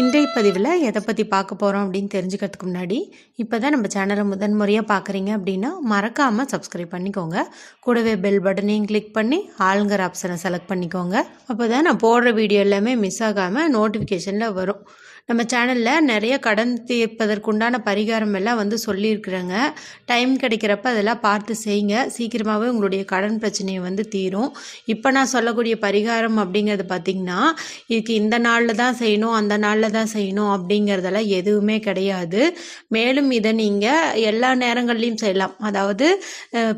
இன்றைய பதிவில் எதை பற்றி பார்க்க போகிறோம் அப்படின்னு தெரிஞ்சுக்கிறதுக்கு முன்னாடி இப்போ தான் நம்ம சேனலை முதன் முறையாக பார்க்குறீங்க அப்படின்னா மறக்காமல் சப்ஸ்கிரைப் பண்ணிக்கோங்க. கூடவே பெல் பட்டனையும் கிளிக் பண்ணி ஆளுங்கிற ஆப்ஷனை செலக்ட் பண்ணிக்கோங்க. அப்போ தான் நான் போடுற வீடியோ எல்லாமே மிஸ் ஆகாமல் நோட்டிஃபிகேஷனில் வரும். நம்ம சேனலில் நிறைய கடன் தீர்ப்பதற்குண்டான பரிகாரம் எல்லாம் வந்து சொல்லியிருக்கிறேங்க. டைம் கிடைக்கிறப்ப அதெல்லாம் பார்த்து செய்யுங்க. சீக்கிரமாகவே உங்களுடைய கடன் பிரச்சனையை வந்து தீரும். இப்போ நான் சொல்லக்கூடிய பரிகாரம் அப்படிங்கிறது பார்த்திங்கன்னா இதுக்கு இந்த நாளில் தான் செய்யணும் அந்த நாளில் தான் செய்யணும் அப்படிங்கிறதெல்லாம் எதுவுமே கிடையாது. மேலும் இதை நீங்கள் எல்லா நேரங்கள்லையும் செய்யலாம். அதாவது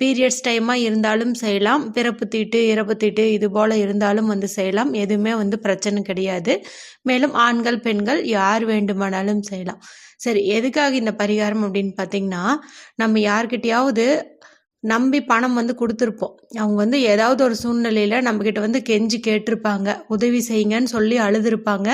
பீரியட்ஸ் டைமாக இருந்தாலும் செய்யலாம். பிறப்பு தீட்டு இறப்பு தீட்டு இது போல் இருந்தாலும் வந்து செய்யலாம். எதுவுமே வந்து பிரச்சனை கிடையாது. மேலும் ஆண்கள் பெண்கள் யார் வேண்டுமானாலும் செய்யலாம். சரி எதுக்காக இந்த பரிகாரம் அப்படின்னு பார்த்தீங்கன்னா நம்ம யார்கிட்டயாவது நம்பி பணம் வந்து கொடுத்துருப்போம். அவங்க வந்து ஏதாவது ஒரு சூழ்நிலையில் நம்மக்கிட்ட வந்து கெஞ்சி கேட்டிருப்பாங்க. உதவி செய்யுங்கன்னு சொல்லி அழுதுருப்பாங்க.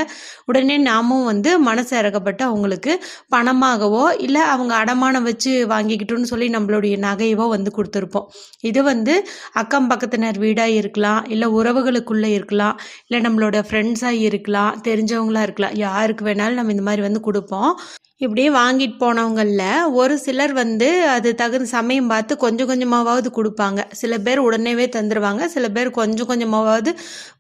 உடனே நாமும் வந்து மனசு இறக்கப்பட்டு அவங்களுக்கு பணமாகவோ இல்லை அவங்க அடமானம் வச்சு வாங்கிக்கிட்டோன்னு சொல்லி நம்மளுடைய நகையவோ வந்து கொடுத்துருப்போம். இது வந்து அக்கம் பக்கத்தினர் வீடாக இருக்கலாம் இல்லை உறவுகளுக்குள்ளே இருக்கலாம் இல்லை நம்மளோட ஃப்ரெண்ட்ஸாக இருக்கலாம் தெரிஞ்சவங்களாக இருக்கலாம். யாருக்கு வேணாலும் நம்ம இந்த மாதிரி வந்து கொடுப்போம். இப்படியே வாங்கிட்டு போனவங்களில் ஒரு சிலர் வந்து அது தகுந்த சமயம் பார்த்து கொஞ்சம் கொஞ்சமாவது கொடுப்பாங்க. சில பேர் உடனேவே தந்துடுவாங்க சில பேர் கொஞ்சம் கொஞ்சமாவது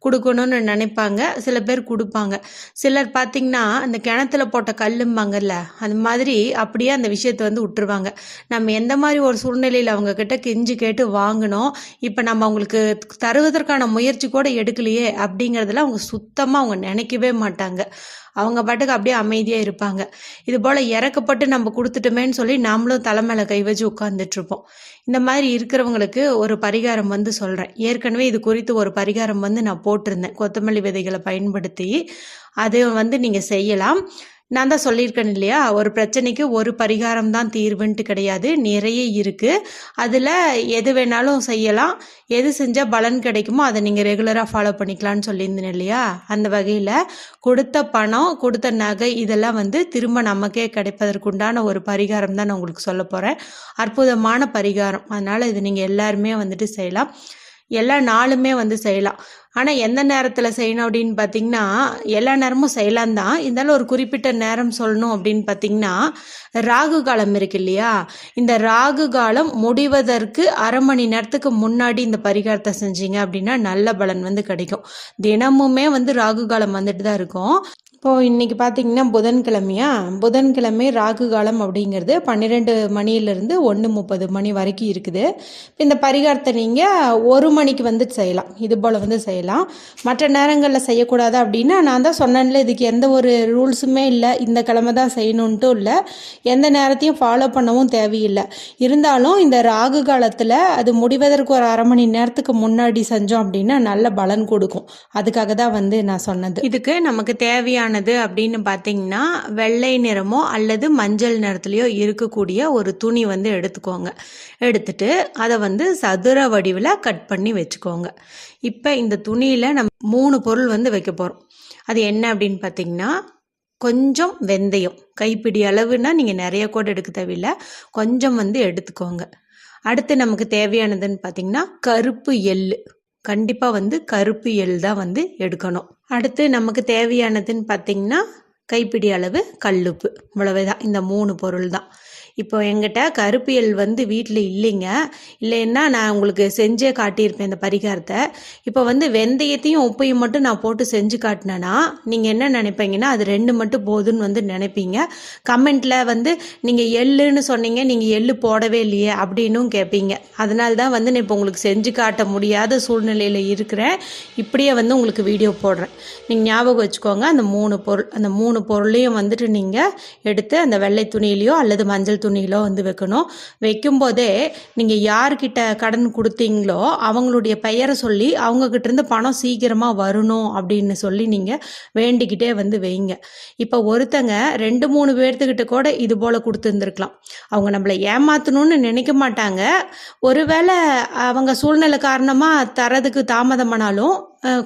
கொடுக்கணும்னு நினைப்பாங்க. சில பேர் கொடுப்பாங்க. சிலர் பார்த்திங்கன்னா அந்த கிணத்துல போட்ட கல்லும்பாங்கல்ல அது மாதிரி அப்படியே அந்த விஷயத்தை வந்து விட்டுருவாங்க. நம்ம எந்த மாதிரி ஒரு சூழ்நிலையில் அவங்கக்கிட்ட கெஞ்சி கேட்டு வாங்கினோம் இப்போ நம்ம அவங்களுக்கு தருவதற்கான முயற்சி கூட எடுக்கலையே அப்படிங்கிறதுல அவங்க சுத்தமாக அவங்க நினைக்கவே மாட்டாங்க. அவங்க பாட்டுக்கு அப்படியே அமைதியாக இருப்பாங்க. இது போல் இறக்கப்பட்டு நம்ம கொடுத்துட்டோமேன்னு சொல்லி நாமளும் தலைமையில கை வச்சு உட்காந்துட்ருப்போம் இந்த மாதிரி இருக்கிறவங்களுக்கு ஒரு பரிகாரம் வந்து சொல்கிறேன் ஏற்கனவே இது குறித்து ஒரு பரிகாரம் வந்து நான் போட்டிருந்தேன். கொத்தமல்லி விதைகளை பயன்படுத்தி அது வந்து நீங்கள் செய்யலாம். நான் தான் சொல்லியிருக்கேன் இல்லையா? ஒரு பிரச்சனைக்கு ஒரு பரிகாரம் தான் தீர்வுன்ட்டு கிடையாது. நிறைய இருக்குது அதில் எது வேணாலும் செய்யலாம். எது செஞ்சால் பலன் கிடைக்குமோ அதை நீங்கள் ரெகுலராக ஃபாலோ பண்ணிக்கலான்னு சொல்லியிருந்தேன் இல்லையா? அந்த வகையில் கொடுத்த பணம் கொடுத்த நகை இதெல்லாம் வந்து திரும்ப நமக்கே கிடைப்பதற்குண்டான ஒரு பரிகாரம் தான் நான் உங்களுக்கு சொல்ல போகிறேன் அற்புதமான பரிகாரம். அதனால் இது நீங்கள் எல்லாருமே வந்துட்டு செய்யலாம். எல்லா நாளுமே வந்து செய்யலாம். ஆனால் எந்த நேரத்தில் செய்யணும் அப்படின்னு பார்த்தீங்கன்னா எல்லா நேரமும் செய்யலாம் தான். இருந்தாலும் ஒரு குறிப்பிட்ட நேரம் சொல்லணும் அப்படின்னு பார்த்தீங்கன்னா ராகு காலம் இருக்கு இல்லையா? இந்த ராகு காலம் முடிவதற்கு அரை மணி நேரத்துக்கு முன்னாடி இந்த பரிகாரத்தை செஞ்சீங்க அப்படின்னா நல்ல பலன் வந்து கிடைக்கும். தினமுமே வந்து ராகு காலம் வந்துட்டு தான் இருக்கும். இப்போது இன்றைக்கி பார்த்தீங்கன்னா புதன்கிழமையா? புதன்கிழமை ராகு காலம் அப்படிங்கிறது பன்னிரெண்டு மணியிலேருந்து ஒன்று முப்பது மணி வரைக்கும் இருக்குது. இப்போ இந்த பரிகாரத்தை நீங்கள் ஒரு மணிக்கு வந்து செய்யலாம். இது போல் வந்து செய்யலாம். மற்ற நேரங்களில் செய்யக்கூடாது அப்படின்னா நான் தான் சொன்னேன்ல இதுக்கு எந்த ஒரு ரூல்ஸுமே இல்லை. இந்த கிழமை தான் செய்யணுன்ட்டும் இல்லை. எந்த நேரத்தையும் ஃபாலோ பண்ணவும் தேவையில்லை. இருந்தாலும் இந்த ராகு காலத்தில் அது முடிவதற்கு ஒரு அரை மணி நேரத்துக்கு முன்னாடி செஞ்சோம் அப்படின்னா நல்ல பலன் கொடுக்கும். அதுக்காக தான் வந்து நான் சொன்னது. இதுக்கு நமக்கு தேவையான ஆனது அப்படின்னு பார்த்தீங்கன்னா வெள்ளை நிறமோ அல்லது மஞ்சள் நிறத்துலையோ இருக்கக்கூடிய ஒரு துணி வந்து எடுத்துக்கோங்க. எடுத்துட்டு அதை வந்து சதுர வடிவில் கட் பண்ணி வச்சுக்கோங்க. இப்போ இந்த துணியில் நம்ம மூணு பொருள் வந்து வைக்க போகிறோம் அது என்ன அப்படின்னு பார்த்தீங்கன்னா கொஞ்சம் வெந்தயம். கைப்பிடி அளவுனா நீங்கள் நிறைய கூட எடுக்க தேவையில்லை. கொஞ்சம் வந்து எடுத்துக்கோங்க. அடுத்து நமக்கு தேவையானதுன்னு பார்த்தீங்கன்னா கருப்பு எள்ளு. கண்டிப்பாக வந்து கருப்பு எள் தான் வந்து எடுக்கணும். அடுத்து நமக்கு தேவையானதுன்னு பார்த்திங்கன்னா கைப்பிடி அளவு கல்லுப்பு. இவ்வளவுதான். இந்த மூணு பொருள் தான் இப்போ எங்கிட்ட கருப்பியல் வந்து வீட்டில் இல்லைங்க. இல்லைன்னா நான் உங்களுக்கு செஞ்சே காட்டியிருப்பேன் இந்த பரிகாரத்தை. இப்போ வந்து வெந்தயத்தையும் உப்பையும் மட்டும் நான் போட்டு செஞ்சு காட்டினேன்னா நீங்கள் என்ன நினைப்பீங்கன்னா அது ரெண்டு மட்டும் போதுன்னு வந்து நினைப்பீங்க. கமெண்ட்டில் வந்து நீங்கள் எள்ளுன்னு சொன்னீங்க நீங்கள் எள்ளு போடவே இல்லையே அப்படின்னும் கேட்பீங்க அதனால தான் வந்து நான் இப்போ உங்களுக்கு செஞ்சு காட்ட முடியாத சூழ்நிலையில் இருக்கிறேன். இப்படியே வந்து உங்களுக்கு வீடியோ போடுறேன். நீங்கள் ஞாபகம் வச்சுக்கோங்க அந்த மூணு பொருள் அந்த மூணு பொருளையும் வந்துட்டு நீங்கள் எடுத்து அந்த வெள்ளை துணியிலையோ அல்லது மஞ்சள் துணியிலோ வந்து வைக்கணும். வைக்கும்போதே நீங்கள் யார்கிட்ட கடன் கொடுத்தீங்களோ அவங்களுடைய பெயரை சொல்லி அவங்கக்கிட்ட இருந்து பணம் சீக்கிரமாக வரணும் அப்படின்னு சொல்லி நீங்கள் வேண்டிக்கிட்டே வந்து வைங்க. இப்போ ஒருத்தங்க ரெண்டு மூணு பேர்த்துக்கிட்ட கூட இது போல் கொடுத்துருந்துருக்கலாம். அவங்க நம்மளை ஏமாற்றணும்னு நினைக்க மாட்டாங்க. ஒருவேளை அவங்க சூழ்நிலை காரணமாக தரதுக்கு தாமதமானாலும்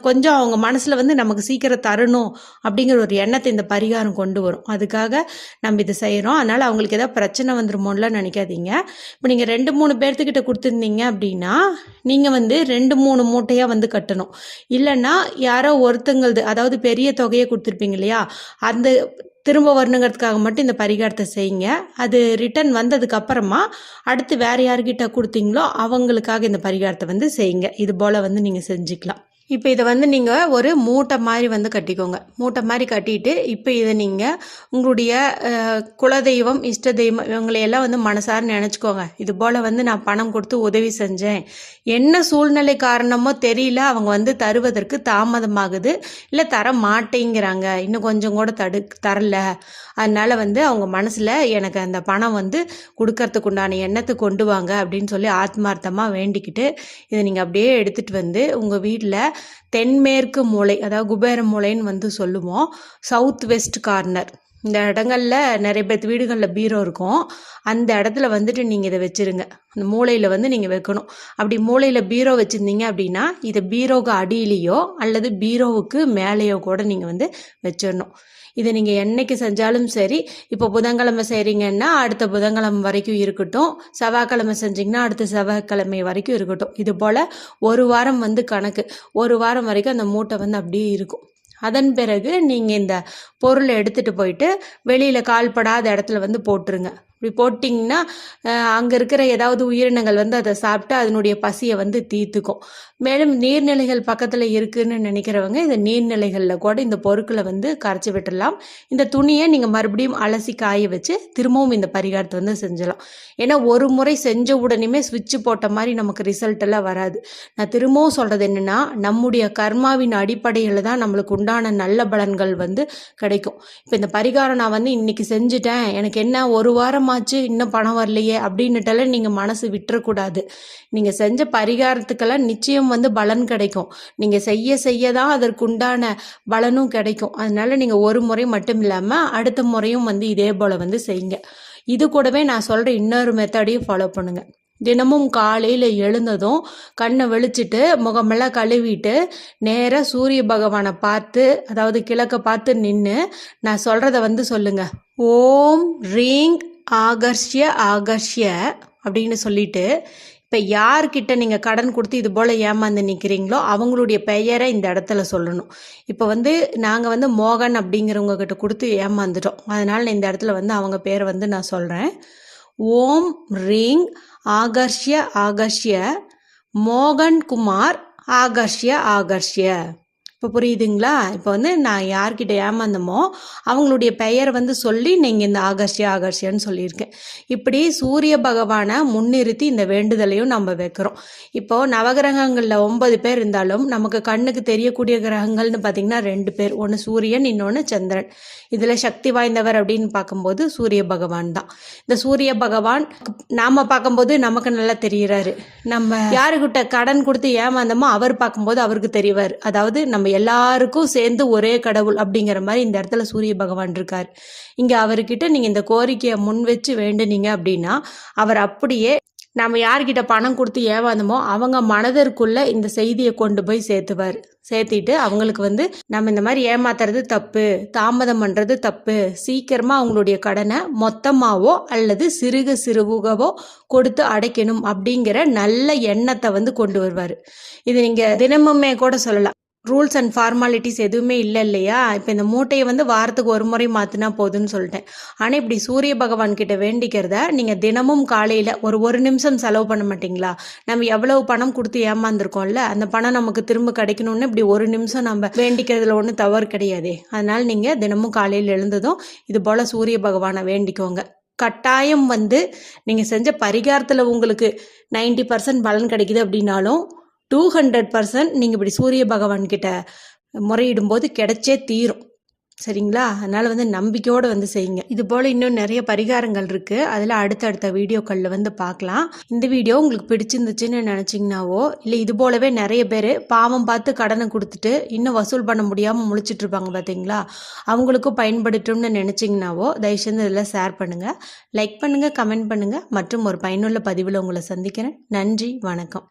கொஞ்சம் அவங்க மனசில் வந்து நமக்கு சீக்கிரம் தரணும் அப்படிங்கிற ஒரு எண்ணத்தை இந்த பரிகாரம் கொண்டு வரும். அதுக்காக நம்ம இதை செய்கிறோம் அதனால் அவங்களுக்கு ஏதாவது பிரச்சனை வந்துருமோன்னுலாம் நினைக்காதீங்க. இப்போ நீங்கள் ரெண்டு மூணு பேர்த்துக்கிட்ட கொடுத்துருந்தீங்க அப்படின்னா நீங்கள் வந்து ரெண்டு மூணு மூட்டையாக வந்து கட்டணும். இல்லைன்னா யாரோ ஒருத்தங்களது அதாவது பெரிய தொகையை கொடுத்துருப்பீங்க இல்லையா? அந்த திரும்ப வரணுங்கிறதுக்காக மட்டும் இந்த பரிகாரத்தை செய்யுங்க. அது ரிட்டர்ன் வந்ததுக்கு அப்புறமா அடுத்து வேறு யார்கிட்ட கொடுத்தீங்களோ அவங்களுக்காக இந்த பரிகாரத்தை வந்து செய்யுங்க. இது போல் வந்து நீங்கள் செஞ்சுக்கலாம். இப்போ இதை வந்து நீங்கள் ஒரு மூட்டை மாதிரி வந்து கட்டிக்கோங்க. மூட்டை மாதிரி கட்டிட்டு இப்போ இதை நீங்கள் உங்களுடைய குலதெய்வம் இஷ்ட தெய்வம் இவங்களையெல்லாம் வந்து மனசார நினச்சிக்கோங்க. இது போல் வந்து நான் பணம் கொடுத்து உதவி செஞ்சேன். என்ன சூழ்நிலை காரணமோ தெரியல. அவங்க வந்து தருவதற்கு தாமதமாகுது. இல்லை தர மாட்டேங்கிறாங்க. இன்னும் கொஞ்சம் கூட தடு தரல. அதனால் வந்து அவங்க மனசில் எனக்கு அந்த பணம் வந்து கொடுக்கறதுக்கு உண்டான எண்ணத்தை கொண்டு வாங்க அப்படின்னு சொல்லி ஆத்மார்த்தமாக வேண்டிக்கிட்டு இதை நீங்கள் அப்படியே எடுத்துகிட்டு வந்து உங்கள் வீட்டில் தென்மேற்கு மூலை அதாவது குபேர மூலைன்னு வந்து சொல்லுவோம். சவுத் வெஸ்ட் கார்னர் இந்த இடங்கள்ல நிறைய பேர் வீடுகளில் பீரோ இருக்கும். அந்த இடத்துல வந்துட்டு நீங்கள் இதை வச்சிருங்க. அந்த மூலையில் வந்து நீங்கள் வைக்கணும். அப்படி மூலையில் பீரோ வச்சுருந்தீங்க அப்படின்னா இதை பீரோவுக்கு அடியிலையோ அல்லது பீரோவுக்கு மேலேயோ கூட நீங்கள் வந்து வச்சிடணும். இதை நீங்கள் என்னைக்கு செஞ்சாலும் சரி இப்போ புதன்கிழமை செய்கிறீங்கன்னா அடுத்த புதன்கிழமை வரைக்கும் இருக்கட்டும். செவ்வாய்க்கிழமை செஞ்சீங்கன்னா அடுத்த செவ்வாய்க்கிழமை வரைக்கும் இருக்கட்டும். இது போல் ஒரு வாரம் வந்து கணக்கு. ஒரு வாரம் வரைக்கும் அந்த மூட்டை வந்து அப்படியே இருக்கும். அதன் பிறகு நீங்கள் இந்த பொருளை எடுத்துகிட்டு போயிட்டு வெளியில் கால்படாத இடத்துல வந்து போட்டுருங்க. இப்படி போட்டிங்கன்னா அங்கே இருக்கிற ஏதாவது உயிரினங்கள் வந்து அதை சாப்பிட்டு அதனுடைய பசியை வந்து தீர்த்துக்கும். மேலும் நீர்நிலைகள் பக்கத்தில் இருக்குதுன்னு நினைக்கிறவங்க இந்த நீர்நிலைகளில் கூட இந்த பொருட்களை வந்து கரைச்சி விட்டுடலாம் இந்த துணியை நீங்கள் மறுபடியும் அலசி காய வச்சு திரும்பவும் இந்த பரிகாரத்தை வந்து செஞ்சலாம். ஏன்னா ஒரு முறை செஞ்ச உடனேமே சுவிட்ச் போட்ட மாதிரி நமக்கு ரிசல்ட் எல்லாம் வராது. நான் திரும்பவும் சொல்கிறது என்னென்னா நம்முடைய கர்மாவின் அடிப்படையில் தான் நம்மளுக்கு உண்டான நல்ல பலன்கள் வந்து கிடைக்கும். இப்போ இந்த பரிகாரம் நான் வந்து இன்னைக்கு செஞ்சுட்டேன். எனக்கு என்ன ஒரு வாரம் ஆச்சு இன்னும் பணம் வரலையே அப்படின்னுட்டெல்லாம் நீங்கள் மனசு விட்டுறக்கூடாது. நீங்கள் செஞ்ச பரிகாரத்துக்கெல்லாம் நிச்சயம் வந்து பலன் கிடைக்கும். நீங்கள் செய்ய செய்ய தான் அதற்குண்டான பலனும் கிடைக்கும். அதனால நீங்கள் ஒரு முறை மட்டும் இல்லாமல் அடுத்த முறையும் வந்து இதே போல் வந்து செய்யுங்க. இது கூடவே நான் சொல்கிற இன்னொரு மெத்தடையும் ஃபாலோ பண்ணுங்கள் தினமும் காலையில் எழுந்ததும் கண்ணை வெளிச்சிட்டு முகமெல்லாம் கழுவிட்டு நேராக சூரிய பகவானை பார்த்து அதாவது கிழக்க பார்த்து நின்று நான் சொல்கிறத வந்து சொல்லுங்கள் ஓம் ரீங் ஆகர்ஷ்ய ஆகர்ஷ்ய அப்படின்னு சொல்லிட்டு இப்போ யார்கிட்ட நீங்கள் கடன் கொடுத்து இது போல் ஏமாந்து நிற்கிறீங்களோ அவங்களுடைய பெயரை இந்த இடத்துல சொல்லணும். இப்போ வந்து நாங்கள் வந்து மோகன் அப்படிங்கிறவங்க கிட்ட கொடுத்து ஏமாந்துட்டோம். அதனால் இந்த இடத்துல வந்து அவங்க பேரை வந்து நான் சொல்கிறேன் ஓம் ரீங் ஆகர்ஷ்ய ஆகர்ஷ்ய மோகன் குமார் ஆகர்ஷ்ய ஆகர்ஷ்ய. இப்போ புரியுதுங்களா? இப்போ வந்து நான் யார்கிட்ட ஏமாந்தமோ அவங்களுடைய பெயர் வந்து சொல்லி நீங்கள் இந்த ஆகர்ஷியா ஆகர்ஷியான்னு சொல்லியிருக்கேன். இப்படி சூரிய பகவானை முன்னிறுத்தி இந்த வேண்டுதலையும் நம்ம வைக்கிறோம். இப்போ நவகிரகங்களில் ஒன்பது பேர் இருந்தாலும் நமக்கு கண்ணுக்கு தெரியக்கூடிய கிரகங்கள்னு பார்த்தீங்கன்னா ரெண்டு பேர். ஒன்று சூரியன் இன்னொன்று சந்திரன். இதில் சக்தி வாய்ந்தவர் அப்படின்னு பார்க்கும்போது சூரிய பகவான் தான். இந்த சூரிய பகவான் நாம் பார்க்கும்போது நமக்கு நல்லா தெரிகிறாரு நம்ம யாருக்கிட்ட கடன் கொடுத்து ஏமாந்தமோ அவர் பார்க்கும்போது அவருக்கு தெரிவார். அதாவது நம்ம எல்லாருக்கும் சேர்ந்து ஒரே கடவுள் அப்படிங்கிற மாதிரி இந்த இடத்துல சூரிய பகவான் இருக்கார். இங்கே அவர்கிட்ட நீங்கள் இந்த கோரிக்கையை முன் வச்சு வேண்டுனீங்க அப்படின்னா அவர் அப்படியே நம்ம யார்கிட்ட பணம் கொடுத்து ஏமாந்தமோ அவங்க மனதிற்குள்ள இந்த செய்தியை கொண்டு போய் சேர்த்துவார். சேர்த்திட்டு அவங்களுக்கு வந்து நம்ம இந்த மாதிரி ஏமாத்துறது தப்பு தாமதம் பண்ணுறது தப்பு சீக்கிரமாக அவங்களுடைய கடனை மொத்தமாகவோ அல்லது சிறுக சிறுகவோ கொடுத்து அடைக்கணும் அப்படிங்கிற நல்ல எண்ணத்தை வந்து கொண்டு வருவார். இது நீங்கள் தினமுமே கூட சொல்லலாம். ரூல்ஸ் அண்ட் ஃபார்மாலிட்டிஸ் எதுவுமே இல்லை இல்லையா? இப்போ இந்த மூட்டையை வந்து வாரத்துக்கு ஒரு முறை மாற்றினா போதுன்னு சொல்லிட்டேன். ஆனால் இப்படி சூரிய பகவான் கிட்ட வேண்டிக்கிறத நீங்கள் தினமும் காலையில் ஒரு ஒரு நிமிஷம் செலவு பண்ண மாட்டீங்களா? நம்ம எவ்வளவு பணம் கொடுத்து ஏமாந்துருக்கோம்ல அந்த பணம் நமக்கு திரும்ப கிடைக்கணும்னு இப்படி ஒரு நிமிஷம் நம்ம வேண்டிக்கிறதுல ஒன்றும் தவறு கிடையாது. அதனால் நீங்கள் தினமும் காலையில் எழுந்ததும் இது போல் சூரிய பகவானை வேண்டிக்கோங்க. கட்டாயம் வந்து நீங்கள் செஞ்ச பரிகாரத்தில் உங்களுக்கு நைன்டி பர்சன்ட் பலன் கிடைக்குது அப்படின்னாலும் டூ ஹண்ட்ரட் பர்சன்ட் நீங்கள் இப்படி சூரிய பகவான்கிட்ட முறையிடும்போது கிடைச்சே தீரும். சரிங்களா? அதனால் வந்து நம்பிக்கையோடு வந்து செய்யுங்க. இது போல் இன்னும் நிறைய பரிகாரங்கள் இருக்குது அதில் அடுத்தடுத்த வீடியோக்களில் வந்து பார்க்கலாம். இந்த வீடியோ உங்களுக்கு பிடிச்சிருந்துச்சுன்னு நினச்சிங்கனாவோ இல்லை இது போலவே நிறைய பேர் பாவம் பார்த்து கடனை கொடுத்துட்டு இன்னும் வசூல் பண்ண முடியாமல் முழிச்சிட்டு இருப்பாங்க பார்த்தீங்களா அவங்களுக்கும் பயன்படுத்தும்னு நினச்சிங்கனாவோ தயவுசெய்து இதில் ஷேர் பண்ணுங்கள் லைக் பண்ணுங்கள் கமெண்ட் பண்ணுங்கள் மற்றும் ஒரு பயனுள்ள பதிவில் உங்களை சந்திக்கிறேன். நன்றி வணக்கம்.